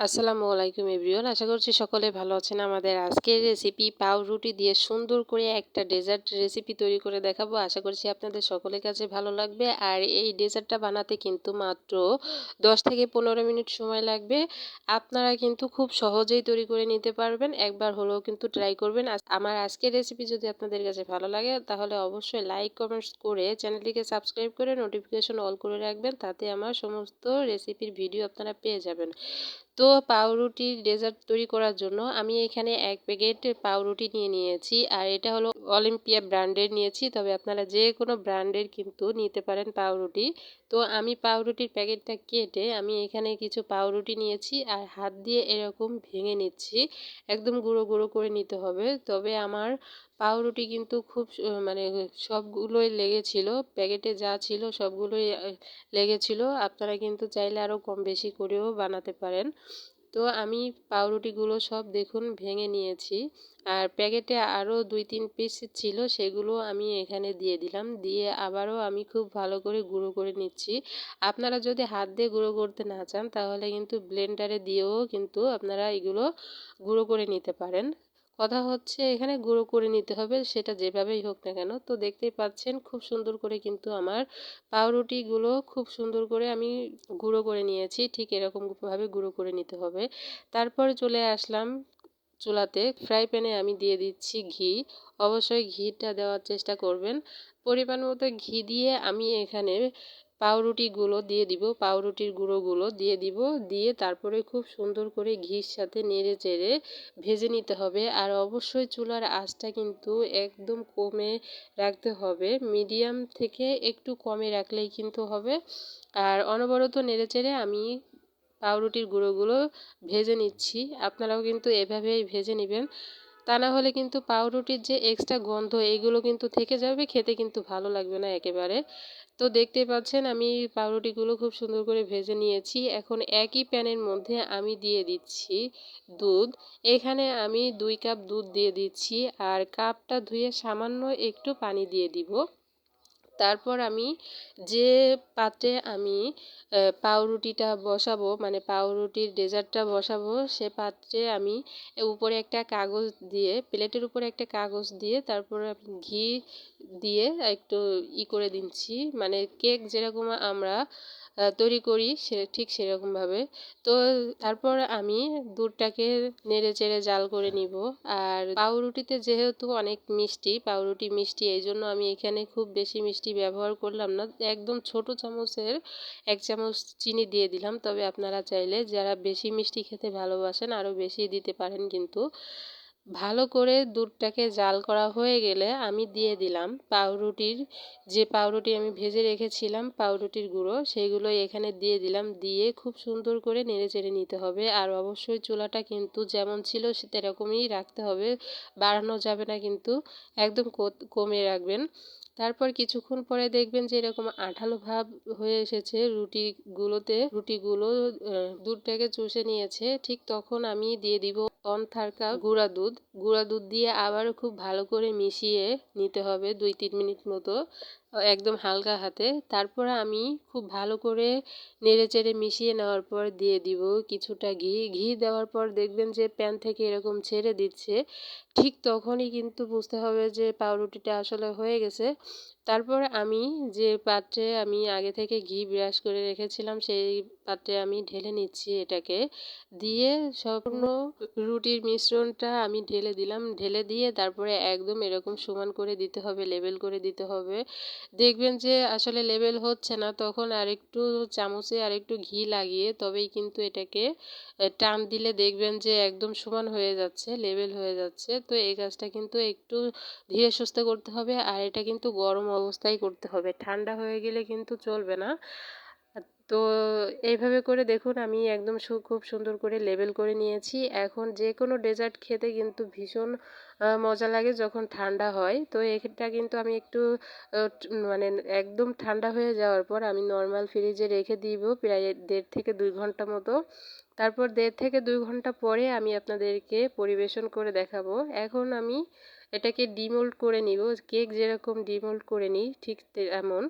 আসসালামু আলাইকুম এভরিওয়ান। আশা করছি সকলে ভালো আছেন। আমাদের আজকের রেসিপি পাউরুটি দিয়ে সুন্দর করে একটা ডেজার্ট রেসিপি তৈরি করে দেখাবো। আশা করছি আপনাদের সকলের কাছে ভালো লাগবে। আর এই ডেজার্টটা বানাতে কিন্তু মাত্র 10 থেকে পনেরো মিনিট সময় লাগবে। আপনারা কিন্তু খুব সহজেই তৈরি করে নিতে পারবেন। একবার হলেও কিন্তু ট্রাই করবেন। আমার আজকের রেসিপি যদি আপনাদের কাছে ভালো লাগে, তাহলে অবশ্যই লাইক কমেন্টস করে চ্যানেলটিকে সাবস্ক্রাইব করে নোটিফিকেশন অল করে রাখবেন। তাতে আমার সমস্ত রেসিপির ভিডিও আপনারা পেয়ে যাবেন। তো পাউরুটির ডেজার্ট তৈরি করার জন্য আমি এখানে এক প্যাকেট পাউরুটি নিয়ে নিয়েছি। আর এটা হলো অলিম্পিয়া ব্র্যান্ডের নিয়েছি। তবে আপনারা যে কোনো ব্র্যান্ডের কিন্তু নিতে পারেন পাউরুটি। তো আমি পাউরুটির প্যাকেটটা কেটে আমি এখানে কিছু পাউরুটি নিয়েছি আর হাত দিয়ে এরকম ভেঙে নিচ্ছি। একদম গুঁড়ো গুঁড়ো করে নিতে হবে। তবে আমার পাউরুটি কিন্তু খুব মানে সবগুলোই লেগেছিল, প্যাকেটে যা ছিল সবগুলোই লেগেছিল। আপনারা কিন্তু চাইলে আরও কম বেশি করেও বানাতে পারেন। তো আমি পাউরুটিগুলো সব দেখুন ভেঙে নিয়েছি। আর প্যাকেটে আরও দুই তিন পিস ছিল, সেগুলো আমি এখানে দিয়ে দিলাম। দিয়ে আবারও আমি খুব ভালো করে গুঁড়ো করে নিচ্ছি। আপনারা যদি হাত দিয়ে গুঁড়ো করতে না চান, তাহলে কিন্তু ব্লেন্ডারে দিয়েও কিন্তু আপনারা এগুলো গুঁড়ো করে নিতে পারেন। কথা হচ্ছে এখানে গুঁড়ো করে নিতে হবে, সেটা যেভাবেই হোক না কেন। তো দেখতেই পাচ্ছেন খুব সুন্দর করে কিন্তু আমার পাউরুটিগুলো খুব সুন্দর করে আমি গুঁড়ো করে নিয়েছি, ঠিক এরকমভাবে গুঁড়ো করে নিতে হবে। তারপর চলে আসলাম চুলাতে, ফ্রাই প্যানে আমি দিয়ে দিচ্ছি ঘি। অবশ্যই ঘিটা দেওয়ার চেষ্টা করবেন। পরিমাণ মতো ঘি দিয়ে আমি এখানে পাউরুটিগুলো দিয়ে দিব, পাউরুটির গুঁড়োগুলো দিয়ে দিব, দিয়ে তারপরে খুব সুন্দর করে ঘির সাথে নেড়ে চেড়ে ভেজে নিতে হবে। আর অবশ্যই চুলার আঁচটা কিন্তু একদম কমে রাখতে হবে, মিডিয়াম থেকে একটু কমে রাখলেই কিন্তু হবে। আর অনবরত নেড়ে চেড়ে আমি পাউরুটির গুঁড়োগুলো ভেজে নিচ্ছি, আপনারাও কিন্তু এভাবেই ভেজে নেবেন। তা না হলে কিন্তু পাউরুটির যে এক্সট্রা গন্ধ, এগুলো কিন্তু থেকে যাবে, খেতে কিন্তু ভালো লাগবে না একেবারে। তো দেখতে পাচ্ছেন, আমি পাউরুটিগুলো খুব সুন্দর করে ভেজে নিয়েছি। এখন একই প্যানের মধ্যে আমি দিয়ে দিচ্ছি দুধ। এখানে আমি দুই কাপ দুধ দিয়ে দিচ্ছি, আর কাপটা ধুয়ে সামান্য একটু পানি দিয়ে দিব। তারপর আমি যে পাত্রে আমি পাউরুটিটা বসাবো মানে পাউরুটির ডেজার্টটা বসাবো, সে পাত্রে আমি উপরে একটা কাগজ দিয়ে, প্লেটের উপরে একটা কাগজ দিয়ে, তারপরে ঘি দিয়ে একটু ই করে দিচ্ছি। মানে কেক যেরকম আমরা তৈরি করি সে ঠিক সেরকমভাবে। তো তারপর আমি দুধটাকে নেড়ে চেড়ে জাল করে নিব। আর পাউরুটিতে যেহেতু অনেক মিষ্টি, পাউরুটি মিষ্টি, এই জন্য আমি এখানে খুব বেশি মিষ্টি ব্যবহার করলাম না। একদম ছোট চামচের এক চামচ চিনি দিয়ে দিলাম। তবে আপনারা চাইলে যারা বেশি মিষ্টি খেতে ভালোবাসেন, আরও বেশি দিতে পারেন কিন্তু। ভালো করে দুধটাকে জাল করা হয়ে গেলে আমি দিয়ে দিলাম পাউরুটির যে পাউরুটি আমি ভেজে রেখেছিলাম পাউরুটির গুঁড়ো সেগুলো এখানে দিয়ে দিলাম। দিয়ে খুব সুন্দর করে নেড়ে চেড়ে নিতে হবে। আর অবশ্যই চুলাটা কিন্তু যেমন ছিল সেরকমই রাখতে হবে। বাড়ানো যাবে না কিন্তু, একদম কমিয়ে রাখবেন। তারপর কিছুক্ষণ পরে দেখবেন যে এরকম আঠালো ভাব হয়ে এসেছে রুটিগুলোতে। রুটিগুলো দুধটাকে চুষে নিয়েছে। ঠিক তখন আমি দিয়ে দিব অন থাকা গুঁড়া দুধ। গুঁড়া দুধ দিয়ে আবারও খুব ভালো করে মিশিয়ে নিতে হবে দুই তিন মিনিট মতো। একদম হালকা হাতে। তারপর আমি খুব ভালো করে নেড়ে চেড়ে মিশিয়ে নেওয়ার পর দিয়ে দিব কিছুটা ঘি। ঘি দেওয়ার পর দেখবেন যে প্যান থেকে এরকম ছেড়ে দিচ্ছে। ঠিক তখনই কিন্তু বুঝতে হবে যে পাউরুটিটা আসলে হয়ে গেছে। তারপর আমি যে পাত্রে আমি আগে থেকে ঘি ব্রাশ করে রেখেছিলাম, সেই পাত্রে আমি ঢেলে নিচ্ছি এটাকে। দিয়ে সম্পূর্ণ রুটির মিশ্রণটা আমি ঢেলে দিলাম। ঢেলে দিয়ে তারপরে একদম এরকম সমান করে দিতে হবে লেবেল করে দিতে হবে। দেখবেন যে আসলে লেবেল হচ্ছে না, তখন আরেকটু চামচে আরেকটু ঘি লাগিয়ে তবেই কিন্তু এটাকে টান দিলে দেখবেন যে একদম সমান হয়ে যাচ্ছে লেবেল হয়ে যাচ্ছে। তো এই কাজটা কিন্তু একটু ধীরে সুস্থে করতে হবে। আর এটা কিন্তু গরম অবস্থায় করতে হবে। ঠান্ডা হয়ে গেলে কিন্তু চলবে না। তো এইভাবে করে দেখুন আমি একদম খুব সুন্দর করে লেবেল করে নিয়েছি। এখন যে কোনো ডেজার্ট খেতে কিন্তু ভীষণ মজা লাগে যখন ঠান্ডা হয়। তো এটা কিন্তু আমি একটু মানে একদম ঠান্ডা হয়ে যাওয়ার পর আমি নর্মাল ফ্রিজে রেখে দিব প্রায় দেড় থেকে দুই ঘণ্টা মতো। তারপর দেড় থেকে দুই ঘণ্টা পরে আমি আপনাদেরকে পরিবেশন করে দেখাবো। এখন আমি এটাকে ডিমোল্ড করে নিব। কেক যেরকম ডিমোল্ড করে নিই, ঠিক তেমন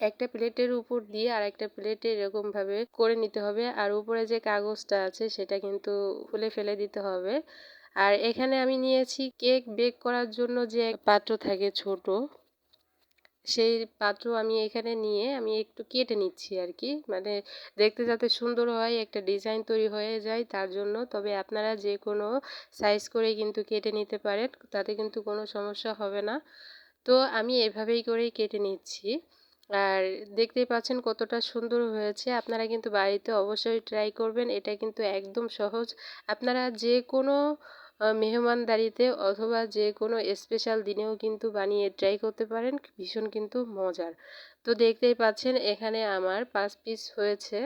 একটা প্লেটের উপর দিয়ে আর একটা প্লেটে এরকমভাবে করে নিতে হবে। আর উপরে যে কাগজটা আছে, সেটা কিন্তু খুলে ফেলে দিতে হবে। আর এখানে আমি নিয়েছি কেক বেক করার জন্য যে পাত্র থাকে ছোট সেই পাত্র আমি এখানে নিয়ে আমি একটু কেটে নিচ্ছি আর কি মানে দেখতে যাতে সুন্দর হয়, একটা ডিজাইন তৈরি হয়ে যায় তার জন্য। তবে আপনারা যে কোনো সাইজ করে কিন্তু কেটে নিতে পারেন, তাতে কিন্তু কোনো সমস্যা হবে না। তো আমি এভাবেই করেই কেটে নিচ্ছি। আর দেখতেই পাচ্ছেন কতটা সুন্দর হয়েছে। আপনারা কিন্তু বাড়িতে অবশ্যই ট্রাই করবেন, এটা কিন্তু একদম সহজ। আপনারা যে কোনো মেহমানদারিতে অথবা যে কোনো স্পেশাল দিনেও কিন্তু বানিয়ে ট্রাই করতে পারেন, ভীষণ কিন্তু মজার। তো দেখতেই পাচ্ছেন এখানে আমার পাঁচ পিস হয়েছে।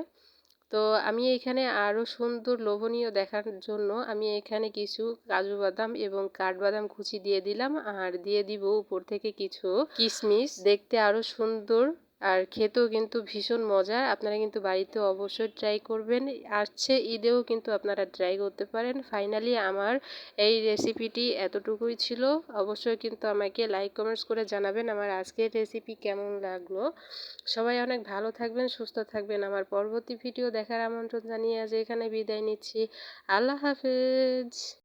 তো আমি এখানে আরও সুন্দর লোভনীয় দেখার জন্য আমি এখানে কিছু কাজু বাদাম এবং কাঠবাদাম কুচি দিয়ে দিলাম, আর দিয়ে দিব উপর থেকে কিছু কিশমিশ। দেখতে আরও সুন্দর আর খেতেও কিন্তু ভীষণ মজার। আপনারা কিন্তু বাড়িতে অবশ্যই ট্রাই করবেন। আসছে ঈদেও কিন্তু আপনারা ট্রাই করতে পারেন। ফাইনালি আমার এই রেসিপিটি এতটুকুই ছিল। অবশ্যই কিন্তু আমাকে লাইক কমেন্টস করে জানাবেন আমার আজকের রেসিপি কেমন লাগল। সবাই অনেক ভালো থাকবেন, সুস্থ থাকবেন। আমার পরবর্তী ভিডিও দেখার আমন্ত্রণ জানিয়ে আজ এখানে বিদায় নিচ্ছি। আল্লাহ হাফেজ!